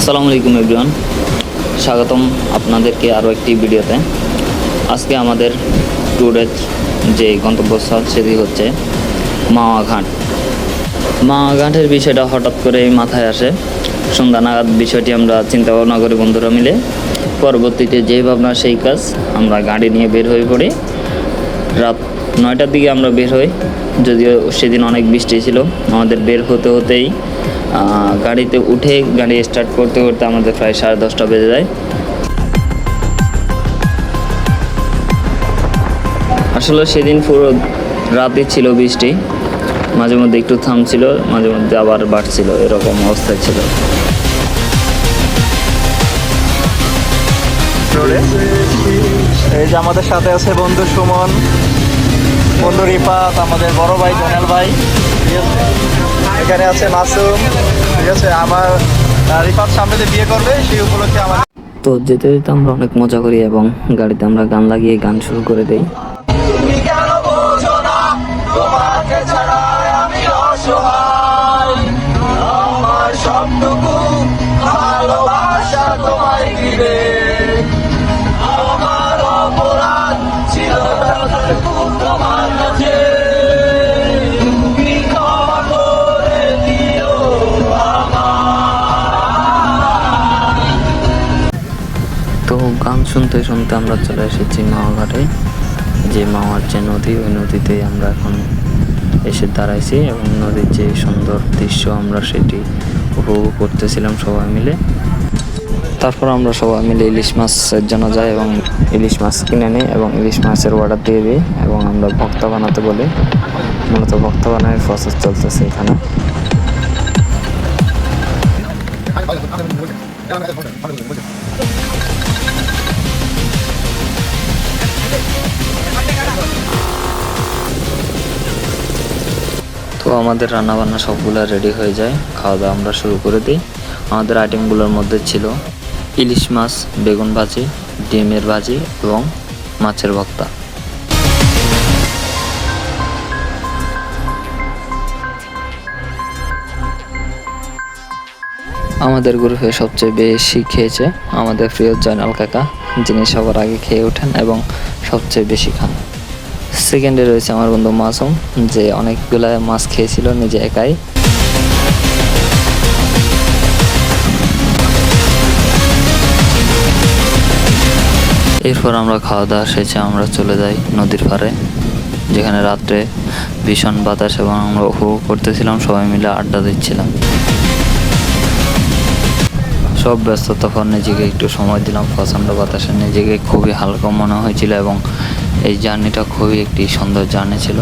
আসসালামু আলাইকুম এভরিওয়ান। স্বাগতম আপনাদেরকে আরও একটি ভিডিওতে। আজকে আমাদের ট্যুরের যে গন্তব্যস্থল সেটি হচ্ছে মাওয়া ঘাট মাওয়া ঘাটের বিষয়টা হঠাৎ করে মাথায় আসে। সন্ধ্যা নাগাদ বিষয়টি আমরা চিন্তা ভাবনা করি বন্ধুরা মিলে। পরবর্তীতে যে ভাবনা, সেই কাজ আমরা গাড়ি নিয়ে বের হয়ে পড়ি। রাত নয়টার দিকে আমরা বের হই। যদিও সেদিন অনেক বৃষ্টি ছিল। আমাদের বের হতে হতেই গাড়িতে উঠে গাড়ি স্টার্ট করতে করতে আমাদের প্রায় সাড়ে দশটা বেজে যায়। আসলে সেদিন পুরো রাতে ছিল বৃষ্টি, মাঝে মধ্যে একটু থামছিল, মাঝে মধ্যে আবার বাড়ছিল, এরকম অবস্থায় ছিল। এই যে আমাদের সাথে আছে বন্ধু সুমন, বন্ধু রিফাত, আমাদের বড় ভাই জোনাল ভাই। ঠিক আছে এখানে আছে মাসুম ঠিক আছে? আমার রিফাত সামনে যে বিয়ে করবে সেই উপলক্ষে আমার তো যেতে যেতে আমরা অনেক মজা করি এবং গাড়িতে আমরা গান লাগিয়ে গান শুরু করে দেই। তো গান শুনতে শুনতে আমরা চলে এসেছি মাওয়া ঘাটে যে মাওয়ার যে নদী, ওই নদীতে আমরা এখন এসে দাঁড়াইছি এবং নদীর যে সুন্দর দৃশ্য আমরা সেটি উপভোগ করতেছিলাম সবাই মিলে। তারপর আমরা সবাই মিলে ইলিশ মাছের জন্য যাই এবং ইলিশ মাছ কিনে নিই এবং ইলিশ মাছের অর্ডার দিয়ে দিই এবং আমরা ভক্তা বানাতে বলি। মূলত ভক্তা বানানোর প্রসেস চলতেছে এখানে। তো আমাদের রান্নাবান্না সবগুলো রেডি হয়ে যায়। খাওয়া দাওয়া আমরা শুরু করে দিই। আমাদের আইটেমগুলোর মধ্যে ছিল ইলিশ মাছ, বেগুন ভাজি, ডিমের ভাজি এবং মাছের ভক্তা আমাদের গ্রুপে সবচেয়ে বেশি খেয়েছে আমাদের প্রিয় জয়নাল কাকা, যিনি সবার আগে খেয়ে ওঠেন এবং সবচেয়ে বেশি খান। সেকেন্ডে রয়েছে আমার বন্ধু মাসুম, যে অনেকগুলা মাছ খেয়েছিল নিজে একাই। এরপর আমরা খাওয়া দাওয়া শেষে আমরা চলে যাই নদীর পাড়ে, যেখানে রাত্রে ভীষণ বাতাস এবং আমরা উপভোগ করতেছিলাম, সবাই মিলে আড্ডা দিচ্ছিলাম। সব ব্যস্ততা পর নিজেকে একটু সময় দিলাম, প্রচণ্ড বাতাসে নিজেকে খুবই হালকা মনে হয়েছিল এবং এই জার্নিটা খুবই একটি সুন্দর জার্নি ছিল।